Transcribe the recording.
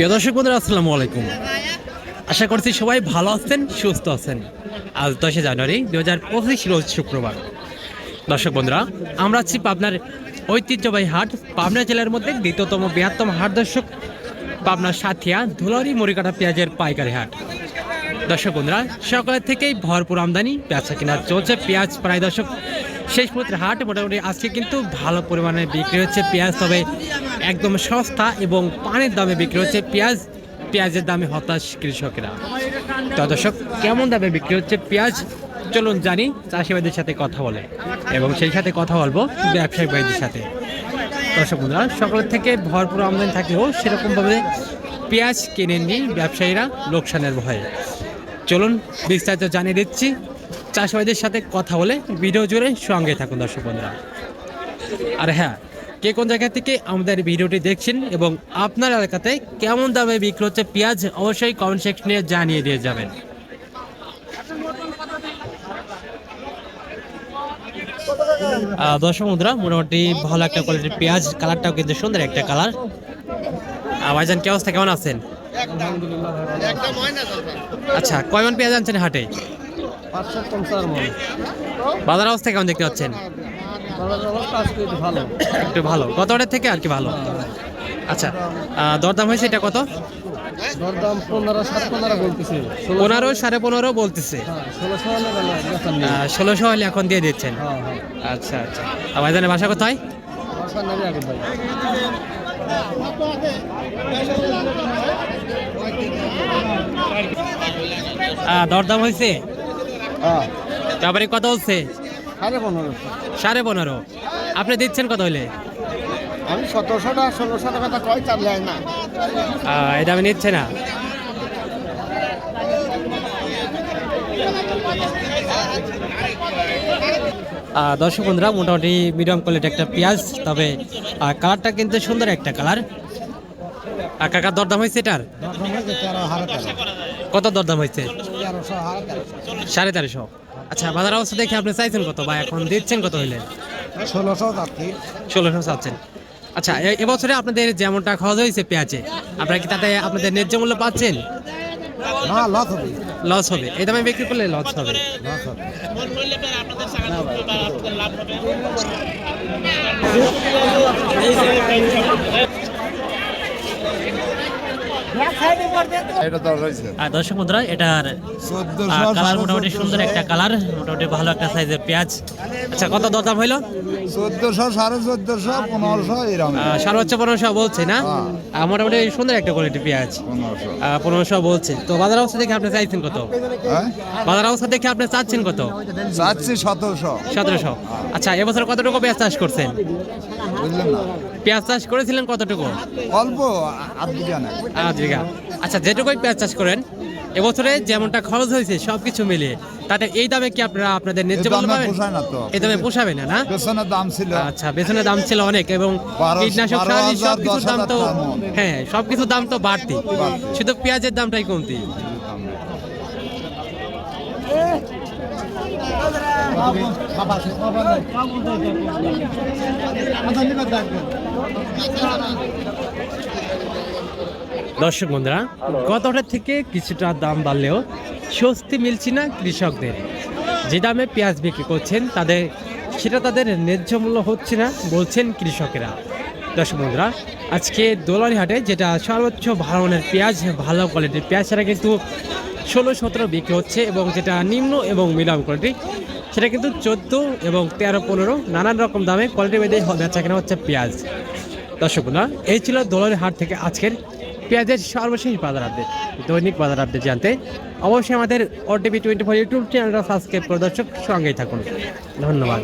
প্রিয় দর্শক বন্ধুরা, আসসালামু আলাইকুম। আশা করছি সবাই ভালো আছেন, সুস্থ আছেন। আজ দশই জানুয়ারি দু হাজার পঁচিশ রোজ শুক্রবার। দর্শক বন্ধুরা, আমরা আছি পাবনার ঐতিহ্যবাহী হাট, পাবনা জেলার মধ্যে দ্বিতীয়তম বৃহত্তম হাট দর্শক, পাবনার সাথিয়া ধুলারি মরিকাটা পেঁয়াজের পাইকারি হাট। দর্শক বন্ধুরা, সকালের থেকেই ভরপুর আমদানি, বেচা কেনা চলছে, পেঁয়াজ প্রায় দর্শক শেষ পত্রের হাট, মোটামুটি আজকে কিন্তু ভালো পরিমাণে বিক্রি হচ্ছে পেঁয়াজ, তবে একদম সস্তা এবং পানির দামে বিক্রি হচ্ছে পেঁয়াজ, পেঁয়াজের দামে হতাশ কৃষকেরা। তো দর্শক, কেমন দামে বিক্রি হচ্ছে পেঁয়াজ? চলুন জানি, চাষি ভাইদের সাথে কথা বলে। এবং সেই সাথে কথা বলব ব্যবসায়ী ভাইদের সাথে। দর্শক বন্ধুরা, সকালের থেকে ভরপুর আমদানি থাকলেও সেরকমভাবে পেঁয়াজ কেনেননি ব্যবসায়ীরা, লোকসানের ভয়ে। চলুন বিস্তারিত জানিয়ে দিচ্ছি। চাষবাসীদের সাথে কথা বলে ভিডিও জুড়ে সঙ্গে থাকুন দর্শক বন্ধুরা। আর হ্যাঁ কে কোন জায়গা থেকে আমাদের ভিডিওটি দেখছেন এবং আপনার এলাকাতে কেমন দামে বিক্রি হচ্ছে পেঁয়াজ, অবশ্যই কমেন্ট সেকশনে জানিয়ে দিয়ে যাবেন। দর্শক বন্ধুরা, মোটামুটি ভালো একটা কোয়ালিটির পেঁয়াজ কালারটাও কিন্তু সুন্দর একটা কালার ভাইজান, কি অবস্থা? কেমন আছেন? আচ্ছা কয় মন পেঁয়াজ আনছেন হাটে? বাজার অবস্থা কেমন দেখতে পাচ্ছেন? একটু ভালো। অর্ডার থেকে আর কি ভালো? আচ্ছা দরদাম হয়েছে এটা কত? পনেরো সাড়ে পনেরো বলতেছে। ষোলোশো হলে এখন দিয়ে দিচ্ছেন। আচ্ছা আচ্ছা। ভাইজানের বাসা কোথায়? দরদাম হয়েছে হ্যাঁ। তারপরে কত হচ্ছে? সাড়ে পনেরো। সাড়ে পনেরো। আপনি দিচ্ছেন কত হলে আমি সতেরোশো টাকা ষোলোশো টাকা তা কয় চাল যায় না। এটা আমি নিচ্ছে না? দর্শক বন্ধুরা, মোটামুটি মিডিয়াম কোয়ালিটি একটা পেঁয়াজ, তবে কালারটা কিন্তু সুন্দর একটা কালার। আর কাকার দরদাম হয়েছে এটার? কত দরদাম হয়েছে? সাড়ে তেরোশো। আচ্ছা বাজার অবস্থা দেখে আপনি চাইছেন কত বা এখন দিচ্ছেন কত হইলে? ষোলোশো ষোলোশো চাচ্ছেন। আচ্ছা এবছরে আপনাদের যেমনটা খরচ হয়েছে পেঁয়াজে, আপনারা কি তাতে আপনাদের ন্যায্য মূল্য পাচ্ছেন? না, লস হবে। লস হবে। এই দামে বিক্রি করলে লস হবে। লস হবে। আর দর্শক বন্ধুরা এটার কালার মোটামুটি সুন্দর একটা কালার মোটামুটি ভালো একটা সাইজের পেঁয়াজ। আচ্ছা কত দরদাম হইল? চোদ্দশো সাড়ে চোদ্দশো পনেরোশো এরকম। সর্বোচ্চ পনেরোশো বলছে না? হ্যাঁ। মোটামুটি সুন্দর একটা কোয়ালিটি পেঁয়াজ। পনেরোশো বলছে। তো বাজার অবস্থা দেখে আপনি চাইছেন কত? হ্যাঁ? বাজার অবস্থা দেখে আপনি চাচ্ছেন কত? চাচ্ছি সতেরোশো। সতেরোশো। আচ্ছা এবছর কতটুকু পেঁয়াজ চাষ করছেন? বুঝলেন না? পেঁয়াজ চাষ করেছিলেন কতটুকু? অল্প আধ বিঘা না। আট বিঘা। আচ্ছা যেটুকুই পেঁয়াজ চাষ করেন এবছরে যেমনটা খরচ হয়েছে সব কিছু মিলিয়ে তাতে এই দামে কি আপনারা আপনাদের ন্যায্য মূল্য পাবেন। এই দামে পোষাবে না না? পেছনের দাম ছিল। আচ্ছা বেতনের দাম ছিল অনেক এবং কীটনাশক সার সব দশ দাম তো। হ্যাঁ সব কিছুর দাম তো বাড়তি। শুধু পেঁয়াজের দামটাই কমতি। দর্শক বন্ধুরা গতটার থেকে কিছুটা দাম বাড়লেও স্বস্তি মিলছে না কৃষকদের। যে দামে পেঁয়াজ বিক্রি করছেন, তাদের সেটা তাদের ন্যায্য মূল্য হচ্ছে না বলছেন কৃষকেরা। দর্শক বন্ধুরা, আজকে দোলারি হাটে যেটা সর্বোচ্চ ভালো মানের পেঁয়াজ, ভালো কোয়ালিটির পেঁয়াজ, সেটা কিন্তু ষোলো, সতেরো বিক্রি হচ্ছে এবং যেটা নিম্ন এবং মিডিয়াম কোয়ালিটি সেটা কিন্তু চোদ্দ এবং তেরো, পনেরো নানান রকম দামে কোয়ালিটি বেঁধে বেচা কেনা হচ্ছে পেঁয়াজ। দর্শক বন্ধুরা, এই ছিল দোলারি হাট থেকে আজকের পেঁয়াজের সর্বশেষ বাজার আপডেট। দৈনিক বাজার আপডেট জানতে অবশ্যই আমাদের ওটিভি টোয়েন্টি ফোর ইউটিউব চ্যানেলটা সাবস্ক্রাইব করে দর্শক সঙ্গেই থাকুন। ধন্যবাদ।